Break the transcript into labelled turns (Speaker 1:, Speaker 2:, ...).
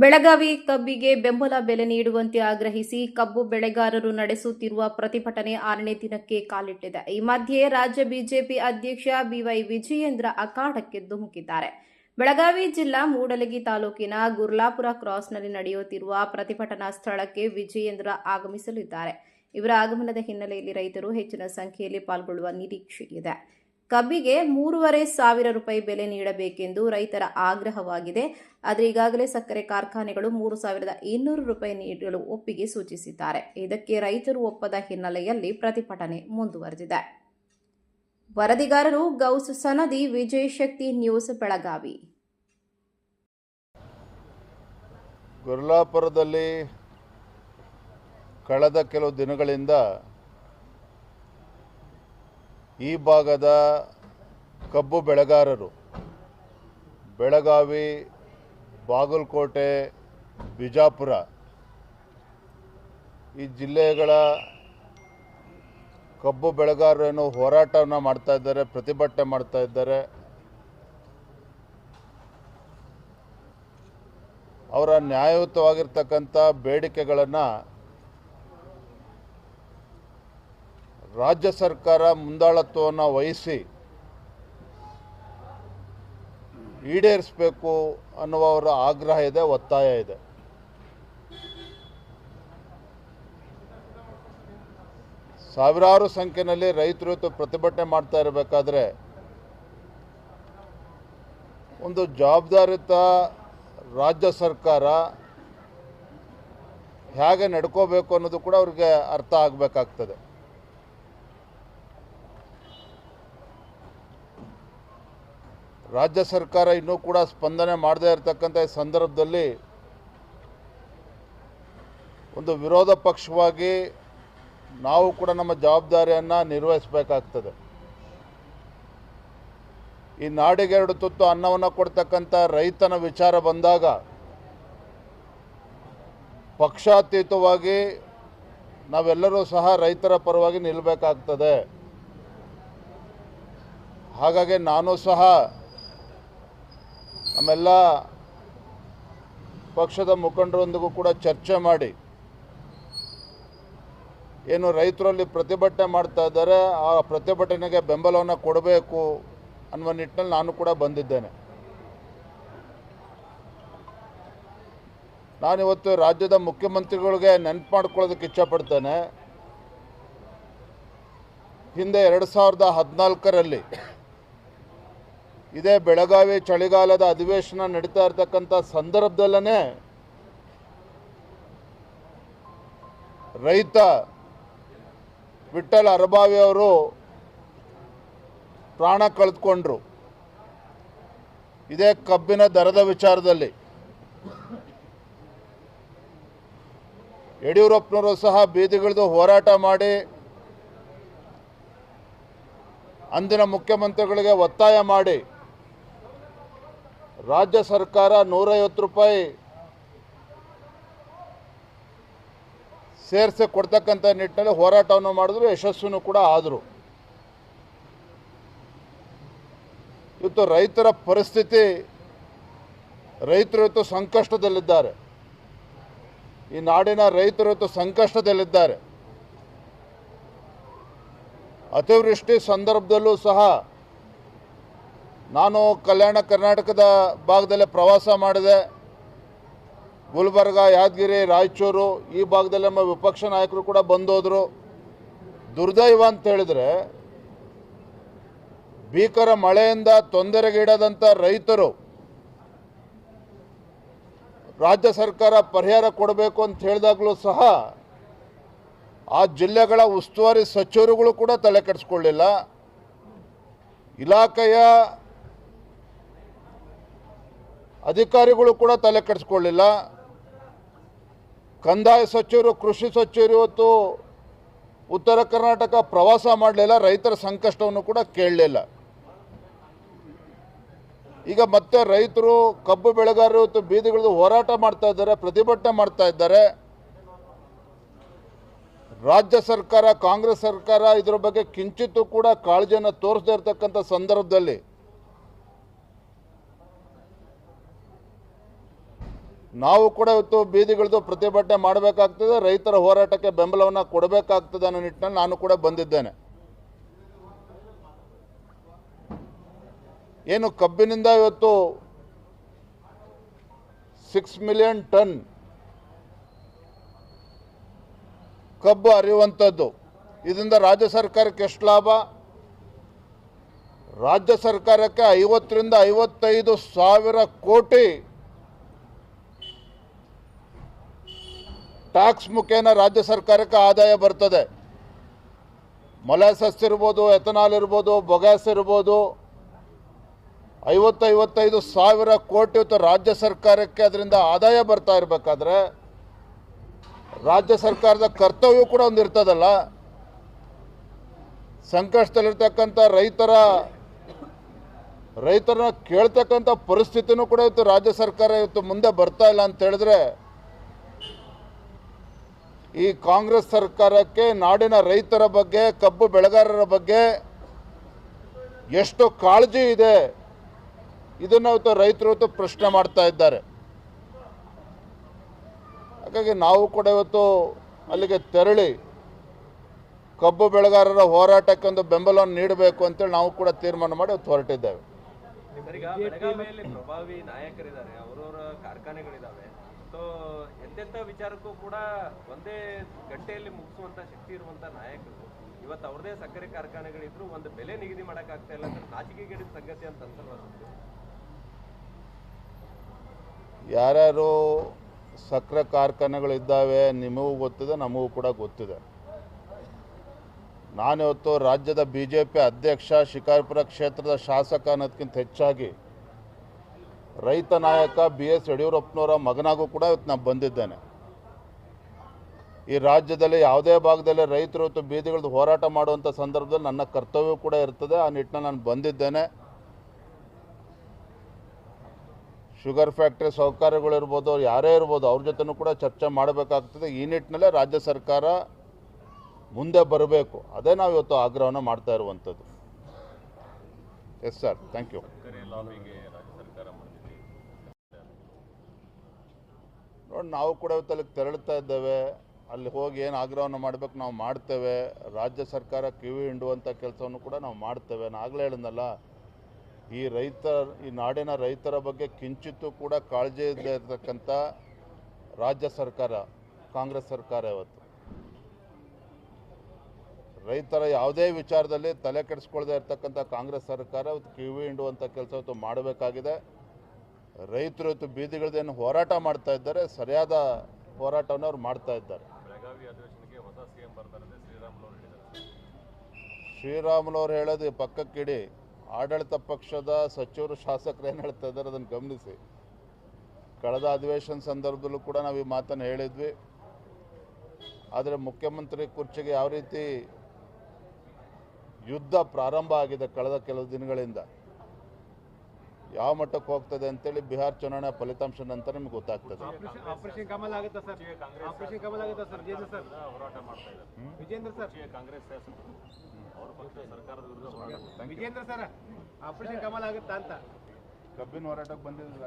Speaker 1: ಬೆಳಗಾವಿ ಕಬ್ಬಿಗೆ ಬೆಂಬಲ ಬೆಲೆ ನೀಡುವಂತೆ ಆಗ್ರಹಿಸಿ ಕಬ್ಬು ಬೆಳೆಗಾರರು ನಡೆಸುತ್ತಿರುವ ಪ್ರತಿಭಟನೆ ಆರನೇ ದಿನಕ್ಕೆ ಕಾಲಿಟ್ಟಿದೆ. ಈ ಮಧ್ಯೆ ರಾಜ್ಯ ಬಿಜೆಪಿ ಅಧ್ಯಕ್ಷ ಬಿವೈ ವಿಜಯೇಂದ್ರ ಅಖಾಡಕ್ಕೆ ಧುಮುಕಿದ್ದಾರೆ. ಬೆಳಗಾವಿ ಜಿಲ್ಲಾ ಮೂಡಲಗಿ ತಾಲೂಕಿನ ಗುರ್ಲಾಪುರ ಕ್ರಾಸ್ನಲ್ಲಿ ನಡೆಯುತ್ತಿರುವ ಪ್ರತಿಭಟನಾ ಸ್ಥಳಕ್ಕೆ ವಿಜಯೇಂದ್ರ ಆಗಮಿಸಲಿದ್ದಾರೆ. ಇವರ ಆಗಮನದ ಹಿನ್ನೆಲೆಯಲ್ಲಿ ರೈತರು ಹೆಚ್ಚಿನ ಸಂಖ್ಯೆಯಲ್ಲಿ ಪಾಲ್ಗೊಳ್ಳುವ ನಿರೀಕ್ಷೆ ಇದೆ ಕಬ್ಬಿಗೆ ಮೂರುವರೆ ಸಾವಿರ ರೂಪಾಯಿ ಬೆಲೆ ನೀಡಬೇಕೆಂದು ರೈತರ ಆಗ್ರಹವಾಗಿದೆ. ಆದರೆ ಈಗಾಗಲೇ ಸಕ್ಕರೆ ಕಾರ್ಖಾನೆಗಳು ಮೂರು ಸಾವಿರದ ಇನ್ನೂರು ರೂಪಾಯಿ ನೀಡಲು ಒಪ್ಪಿಗೆ ಸೂಚಿಸಿದ್ದಾರೆ. ಇದಕ್ಕೆ ರೈತರು ಒಪ್ಪದ ಹಿನ್ನೆಲೆಯಲ್ಲಿ ಪ್ರತಿಭಟನೆ ಮುಂದುವರೆದಿದೆ. ವರದಿಗಾರರು ಗೌಸ್ ಸನದಿ ವಿಜಯ್ ಶಕ್ತಿ ನ್ಯೂಸ್ ಬೆಳಗಾವಿ.
Speaker 2: ಗುರ್ಲಾಪುರದಲ್ಲಿ ಕಳೆದ ಕೆಲವು ದಿನಗಳಿಂದ ಈ ಭಾಗದ ಕಬ್ಬು ಬೆಳೆಗಾರರು, ಬೆಳಗಾವಿ, ಬಾಗಲಕೋಟೆ, ಬಿಜಾಪುರ, ಈ ಜಿಲ್ಲೆಗಳ ಕಬ್ಬು ಬೆಳೆಗಾರರೇನು ಹೋರಾಟವನ್ನು ಮಾಡ್ತಾ ಇದ್ದಾರೆ, ಪ್ರತಿಭಟನೆ ಮಾಡ್ತಾ ಇದ್ದಾರೆ. ಅವರ ನ್ಯಾಯಯುತವಾಗಿರ್ತಕ್ಕಂಥ ಬೇಡಿಕೆಗಳನ್ನು ರಾಜ್ಯ ಸರ್ಕಾರ ಮುಂದಾಳತ್ವವನ್ನು ವಹಿಸಿ ಈಡೇರಿಸಬೇಕು ಅನ್ನುವ ಅವರ ಆಗ್ರಹ ಇದೆ, ಒತ್ತಾಯ ಇದೆ. ಸಾವಿರಾರು ಸಂಖ್ಯೆಯಲ್ಲಿ ರೈತರು ಇವತ್ತು ಪ್ರತಿಭಟನೆ ಮಾಡ್ತಾ ಇರಬೇಕಾದ್ರೆ ಒಂದು ಜವಾಬ್ದಾರಿತ ರಾಜ್ಯ ಸರ್ಕಾರ ಹೇಗೆ ನಡ್ಕೋಬೇಕು ಅನ್ನೋದು ಕೂಡ ಅವ್ರಿಗೆ ಅರ್ಥ ಆಗಬೇಕಾಗ್ತದೆ. ರಾಜ್ಯ ಸರ್ಕಾರ ಇನ್ನೂ ಕೂಡ ಸ್ಪಂದನೆ ಮಾಡದೇ ಇರತಕ್ಕಂಥ ಸಂದರ್ಭದಲ್ಲಿ ಒಂದು ವಿರೋಧ ಪಕ್ಷವಾಗಿ ನಾವು ಕೂಡ ನಮ್ಮ ಜವಾಬ್ದಾರಿಯನ್ನು ನಿರ್ವಹಿಸಬೇಕಾಗ್ತದೆ. ಈ ನಾಡಿಗೆ ಎರಡು ತುತ್ತು ಅನ್ನವನ್ನು ಕೊಡ್ತಕ್ಕಂಥ ರೈತನ ವಿಚಾರ ಬಂದಾಗ ಪಕ್ಷಾತೀತವಾಗಿ ನಾವೆಲ್ಲರೂ ಸಹ ರೈತರ ಪರವಾಗಿ ನಿಲ್ಲಬೇಕಾಗ್ತದೆ ಹಾಗಾಗಿ ನಾನು ಸಹ ನಮ್ಮೆಲ್ಲ ಪಕ್ಷದ ಮುಖಂಡರೊಂದಿಗೂ ಕೂಡ ಚರ್ಚೆ ಮಾಡಿ, ಏನು ರೈತರಲ್ಲಿ ಪ್ರತಿಭಟನೆ ಮಾಡ್ತಾ ಇದ್ದಾರೆ, ಆ ಪ್ರತಿಭಟನೆಗೆ ಬೆಂಬಲವನ್ನು ಕೊಡಬೇಕು ಅನ್ನುವ ನಿಟ್ಟಿನಲ್ಲಿ ನಾನು ಕೂಡ ಬಂದಿದ್ದೇನೆ. ನಾನಿವತ್ತು ರಾಜ್ಯದ ಮುಖ್ಯಮಂತ್ರಿಗಳಿಗೆ ನೆನಪು ಮಾಡ್ಕೊಳ್ಳೋದಕ್ಕೆ ಇಚ್ಛಪಡ್ತೇನೆ. ಹಿಂದೆ ಎರಡು ಸಾವಿರದ ಹದಿನಾಲ್ಕರಲ್ಲಿ ಇದೇ ಬೆಳಗಾವಿ ಚಳಿಗಾಲದ ಅಧಿವೇಶನ ನಡೀತಾ ಇರತಕ್ಕಂಥ ಸಂದರ್ಭದಲ್ಲೇ ರೈತ ವಿಠಲ್ ಅರಬಾವಿ ಅವರು ಪ್ರಾಣ ಕಳೆದುಕೊಂಡ್ರು. ಇದೇ ಕಬ್ಬಿನ ದರದ ವಿಚಾರದಲ್ಲಿ. ಯಡಿಯೂರಪ್ಪನವರು ಸಹ ಬೀದಿಗಿಳಿದು ಹೋರಾಟ ಮಾಡಿ ಅಂದಿನ ಮುಖ್ಯಮಂತ್ರಿಗಳಿಗೆ ಒತ್ತಾಯ ಮಾಡಿ ರಾಜ್ಯ ಸರ್ಕಾರ ನೂರೈವತ್ತು ರೂಪಾಯಿ ಸೇರಿಸಿ ಕೊಡ್ತಕ್ಕಂಥ ನಿಟ್ಟಿನಲ್ಲಿ ಹೋರಾಟವನ್ನು ಮಾಡಿದ್ರು, ಯಶಸ್ವಿನೂ ಕೂಡ ಆದರು. ಇವತ್ತು ರೈತರ ಪರಿಸ್ಥಿತಿ, ರೈತರು ಇವತ್ತು ಸಂಕಷ್ಟದಲ್ಲಿದ್ದಾರೆ. ಈ ನಾಡಿನ ರೈತರು ಇವತ್ತು ಸಂಕಷ್ಟದಲ್ಲಿದ್ದಾರೆ. ಅತಿವೃಷ್ಟಿ ಸಂದರ್ಭದಲ್ಲೂ ಸಹ ನಾನು ಕಲ್ಯಾಣ ಕರ್ನಾಟಕದ ಭಾಗದಲ್ಲೇ ಪ್ರವಾಸ ಮಾಡಿದೆ. ಗುಲ್ಬರ್ಗ, ಯಾದಗಿರಿ, ರಾಯಚೂರು ಈ ಭಾಗದಲ್ಲಿ ನಮ್ಮ ವಿಪಕ್ಷ ನಾಯಕರು ಕೂಡ ಬಂದೋದ್ರು. ದುರ್ದೈವ ಅಂತ ಹೇಳಿದ್ರೆ ಭೀಕರ ಮಳೆಯಿಂದ ತೊಂದರೆಗೀಡಾದಂಥ ರೈತರು ರಾಜ್ಯ ಸರ್ಕಾರ ಪರಿಹಾರ ಕೊಡಬೇಕು ಅಂತ ಹೇಳಿದಾಗಲೂ ಸಹ ಆ ಜಿಲ್ಲೆಗಳ ಉಸ್ತುವಾರಿ ಸಚಿವರುಗಳು ಕೂಡ ತಲೆ ಕೆಡಿಸ್ಕೊಳ್ಳಿಲ್ಲ. ಇಲಾಖೆಯ ಅಧಿಕಾರಿಗಳು ಕೂಡ ತಲೆ ಕೆಡಿಸ್ಕೊಳ್ಳಿಲ್ಲ. ಕಂದಾಯ ಸಚಿವರು, ಕೃಷಿ ಸಚಿವರು ಇವತ್ತು ಉತ್ತರ ಕರ್ನಾಟಕ ಪ್ರವಾಸ ಮಾಡಲಿಲ್ಲ, ರೈತರ ಸಂಕಷ್ಟವನ್ನು ಕೂಡ ಕೇಳಲಿಲ್ಲ. ಈಗ ಮತ್ತೆ ರೈತರು, ಕಬ್ಬು ಬೆಳೆಗಾರರು ಇವತ್ತು ಬೀದಿಗಳದ್ದು ಹೋರಾಟ ಮಾಡ್ತಾ ಇದ್ದಾರೆ, ಪ್ರತಿಭಟನೆ ಮಾಡ್ತಾ ಇದ್ದಾರೆ. ರಾಜ್ಯ ಸರ್ಕಾರ, ಕಾಂಗ್ರೆಸ್ ಸರ್ಕಾರ ಇದರ ಬಗ್ಗೆ ಕಿಂಚಿತ್ತು ಕೂಡ ಕಾಳಜಿಯನ್ನು ತೋರಿಸದೇ ಇರತಕ್ಕಂಥ ಸಂದರ್ಭದಲ್ಲಿ ನಾವು ಕೂಡ ಇವತ್ತು ಬೀದಿಗಳದ್ದು ಪ್ರತಿಭಟನೆ ಮಾಡಬೇಕಾಗ್ತದೆ, ರೈತರ ಹೋರಾಟಕ್ಕೆ ಬೆಂಬಲವನ್ನು ಕೊಡಬೇಕಾಗ್ತದೆ ಅನ್ನೋ ನಿಟ್ಟಿನಲ್ಲಿ ನಾನು ಕೂಡ ಬಂದಿದ್ದೇನೆ. ಏನು ಕಬ್ಬಿನಿಂದ ಇವತ್ತು ಸಿಕ್ಸ್ ಮಿಲಿಯನ್ ಟನ್ ಕಬ್ಬು ಅರಿಯುವಂಥದ್ದು ಇದರಿಂದ ರಾಜ್ಯ ಸರ್ಕಾರಕ್ಕೆ ಎಷ್ಟು ಲಾಭ? ರಾಜ್ಯ ಸರ್ಕಾರಕ್ಕೆ ಐವತ್ತರಿಂದ ಐವತ್ತೈದು ಸಾವಿರ ಕೋಟಿ ಟ್ಯಾಕ್ಸ್ ಮುಖೇನ ರಾಜ್ಯ ಸರ್ಕಾರಕ್ಕೆ ಆದಾಯ ಬರ್ತದೆ. ಮೊಲಾಸಸ್ ಇರ್ಬೋದು, ಎಥನಾಲ್ ಇರ್ಬೋದು, ಬೊಗ್ಯಾಸ್ ಇರ್ಬೋದು. ಐವತ್ತೈವತ್ತೈದು ಸಾವಿರ ಕೋಟಿ ರಾಜ್ಯ ಸರ್ಕಾರಕ್ಕೆ ಅದರಿಂದ ಆದಾಯ ಬರ್ತಾ ಇರಬೇಕಾದ್ರೆ ರಾಜ್ಯ ಸರ್ಕಾರದ ಕರ್ತವ್ಯ ಕೂಡ ಒಂದು ಇರ್ತದಲ್ಲ. ಸಂಕಷ್ಟದಲ್ಲಿರ್ತಕ್ಕಂಥ ರೈತರ, ರೈತರನ್ನ ಕೇಳ್ತಕ್ಕಂಥ ಪರಿಸ್ಥಿತಿನೂ ಕೂಡ ಇವತ್ತು ರಾಜ್ಯ ಸರ್ಕಾರ ಇವತ್ತು ಮುಂದೆ ಬರ್ತಾ ಇಲ್ಲ ಅಂತ ಹೇಳಿದ್ರೆ ಈ ಕಾಂಗ್ರೆಸ್ ಸರ್ಕಾರಕ್ಕೆ ನಾಡಿನ ರೈತರ ಬಗ್ಗೆ, ಕಬ್ಬು ಬೆಳೆಗಾರರ ಬಗ್ಗೆ ಎಷ್ಟು ಕಾಳಜಿ ಇದೆ, ಇದನ್ನು ಇವತ್ತು ರೈತರು ಇವತ್ತು ಪ್ರಶ್ನೆ ಮಾಡ್ತಾ ಇದ್ದಾರೆ. ಹಾಗಾಗಿ ನಾವು ಕೂಡ ಇವತ್ತು ಅಲ್ಲಿಗೆ ತೆರಳಿ, ಕಬ್ಬು ಬೆಳೆಗಾರರ ಹೋರಾಟಕ್ಕೆ ಒಂದು ಬೆಂಬಲವನ್ನು ನೀಡಬೇಕು ಅಂತೇಳಿ ನಾವು ಕೂಡ ತೀರ್ಮಾನ ಮಾಡಿ ಇವತ್ತು ಹೊರಟಿದ್ದೇವೆ.
Speaker 3: ಸೊ ಎಂತೆಂಥ ವಿಚಾರಕ್ಕೂ ಕೂಡ ಒಂದೇ ಗಂಟೆಯಲ್ಲಿ ಮುಗಿಸುವಂತ ಶಕ್ತಿ ಇರುವಂತ ನಾಯಕರು, ಇವತ್ತು ಅವ್ರದೇ ಸಕ್ಕರೆ ಕಾರ್ಖಾನೆಗಳಿದ್ರು ಒಂದು ಬೆಲೆ ನಿಗದಿ ಮಾಡೋಕ್ಕಾಗ್ತಾ ಇಲ್ಲ ಅಂದ್ರೆ ನಾಚಿಕೆಗೇಡಿದ ಸಂಗತಿ ಅಂತ ಅನ್ಸಲ್ವಾ ನಿಮ್ಗೆ?
Speaker 2: ಯಾರ್ಯಾರು ಸಕ್ಕರೆ ಕಾರ್ಖಾನೆಗಳಿದ್ದಾವೆ ನಿಮಗೂ ಗೊತ್ತಿದೆ, ನಮಗೂ ಕೂಡ ಗೊತ್ತಿದೆ ನಾನಿವತ್ತು ರಾಜ್ಯದ ಬಿ ಜೆ ಪಿ ಅಧ್ಯಕ್ಷ ಶಿಕಾರ್ಪುರ ಕ್ಷೇತ್ರದ ಶಾಸಕ ಅನ್ನೋದಕ್ಕಿಂತ ಹೆಚ್ಚಾಗಿ ರೈತ ನಾಯಕ ಬಿ ಎಸ್ ಯಡಿಯೂರಪ್ಪನವರ ಮಗನಾಗೂ ಕೂಡ ಇವತ್ತು ನಾನು ಬಂದಿದ್ದೇನೆ. ಈ ರಾಜ್ಯದಲ್ಲಿ ಯಾವುದೇ ಭಾಗದಲ್ಲಿ ರೈತರು ಇವತ್ತು ಬೀದಿಗಳದ್ದು ಹೋರಾಟ ಮಾಡುವಂಥ ಸಂದರ್ಭದಲ್ಲಿ ನನ್ನ ಕರ್ತವ್ಯ ಕೂಡ ಇರ್ತದೆ. ಆ ನಿಟ್ಟಿನಲ್ಲಿ ನಾನು ಬಂದಿದ್ದೇನೆ. ಶುಗರ್ ಫ್ಯಾಕ್ಟ್ರಿ ಸೌಕರ್ಯಗಳಿರ್ಬೋದು ಯಾರೇ ಇರ್ಬೋದು, ಅವ್ರ ಜೊತೆನೂ ಕೂಡ ಚರ್ಚೆ ಮಾಡಬೇಕಾಗ್ತದೆ. ಈ ನಿಟ್ಟಿನಲ್ಲೇ ರಾಜ್ಯ ಸರ್ಕಾರ ಮುಂದೆ ಬರಬೇಕು. ಅದೇ ನಾವು ಇವತ್ತು ಆಗ್ರಹವನ್ನು ಮಾಡ್ತಾ ಇರುವಂಥದ್ದು ಎಸ್ ಸರ್ ಥ್ಯಾಂಕ್ ಯು ನೋಡಿ, ನಾವು ಕೂಡ ಇವತ್ತು ಅಲ್ಲಿಗೆ ತೆರಳುತ್ತಾ ಇದ್ದೇವೆ. ಅಲ್ಲಿ ಹೋಗಿ ಏನು ಆಗ್ರಹವನ್ನು ಮಾಡಬೇಕು ನಾವು ಮಾಡ್ತೇವೆ. ರಾಜ್ಯ ಸರ್ಕಾರ ಕಿವಿ ಹಿಂಡುವಂಥ ಕೆಲಸವನ್ನು ಕೂಡ ನಾವು ಮಾಡ್ತೇವೆ. ನಾನು ಆಗಲೇ ಹೇಳಿದ್ನಲ್ಲ, ಈ ರೈತ, ಈ ನಾಡಿನ ರೈತರ ಬಗ್ಗೆ ಕಿಂಚಿತ್ತೂ ಕೂಡ ಕಾಳಜಿ ಇಲ್ಲದೆ ಇರತಕ್ಕಂಥ ರಾಜ್ಯ ಸರ್ಕಾರ, ಕಾಂಗ್ರೆಸ್ ಸರ್ಕಾರ ಇವತ್ತು ರೈತರ ಯಾವುದೇ ವಿಚಾರದಲ್ಲಿ ತಲೆ ಕೆಡಿಸ್ಕೊಳ್ದೇ ಇರತಕ್ಕಂಥ ಕಾಂಗ್ರೆಸ್ ಸರ್ಕಾರ ಇವತ್ತು ಕಿವಿ ಹಿಂಡುವಂಥ ಕೆಲಸ ಮಾಡಬೇಕಾಗಿದೆ. ರೈತರು ಇವತ್ತು ಬೀದಿಗಳದೇನು ಹೋರಾಟ ಮಾಡ್ತಾ ಇದ್ದಾರೆ ಸರಿಯಾದ ಹೋರಾಟವನ್ನು ಅವ್ರು ಮಾಡ್ತಾ ಇದ್ದಾರೆ. ಶ್ರೀರಾಮುಲವ್ರು ಹೇಳೋದು ಪಕ್ಕಕ್ಕಿಡಿ ಆಡಳಿತ ಪಕ್ಷದ ಸಚಿವರು ಶಾಸಕರು ಏನು ಹೇಳ್ತಾ ಇದ್ದಾರೆ ಅದನ್ನು ಗಮನಿಸಿ. ಕಳೆದ ಅಧಿವೇಶನ ಸಂದರ್ಭದಲ್ಲೂ ಕೂಡ ನಾವು ಈ ಮಾತನ್ನು ಹೇಳಿದ್ವಿ. ಆದರೆ ಮುಖ್ಯಮಂತ್ರಿ ಕುರ್ಚಿಗೆ ಯಾವ ರೀತಿ ಯುದ್ಧ ಪ್ರಾರಂಭ ಆಗಿದೆ ಕಳೆದ ಕೆಲವು ದಿನಗಳಿಂದ ಯಾವ ಮಟ್ಟಕ್ಕೆ ಹೋಗ್ತದೆ ಅಂತೇಳಿ ಬಿಹಾರ್ ಚುನಾವಣೆ ಫಲಿತಾಂಶ ನಂತರ ನಿಮ್ಗೆ ಗೊತ್ತಾಗ್ತದೆ.
Speaker 4: ಆಪರೇಷನ್ ಆಪರೇಷನ್ ಕಮಲ್ ಆಗುತ್ತಾ ಸರ್? ಆಪರೇಷನ್ ಕಮಲ್ ಆಗುತ್ತಾ ಸರ್? ವಿಜೇಂದ್ರ ಸರ್? ಹೋರಾಟ ಮಾಡ್ತಾ ಇದ್ದಾರೆ. Vijendra sir? Congress Vijendra sir operation Kamal ಆಗುತ್ತಾ ಅಂತ?
Speaker 2: ಕಬ್ಬಿನ ಹೋರಾಟಕ್ಕೆ ಬಂದಿಲ್ಲ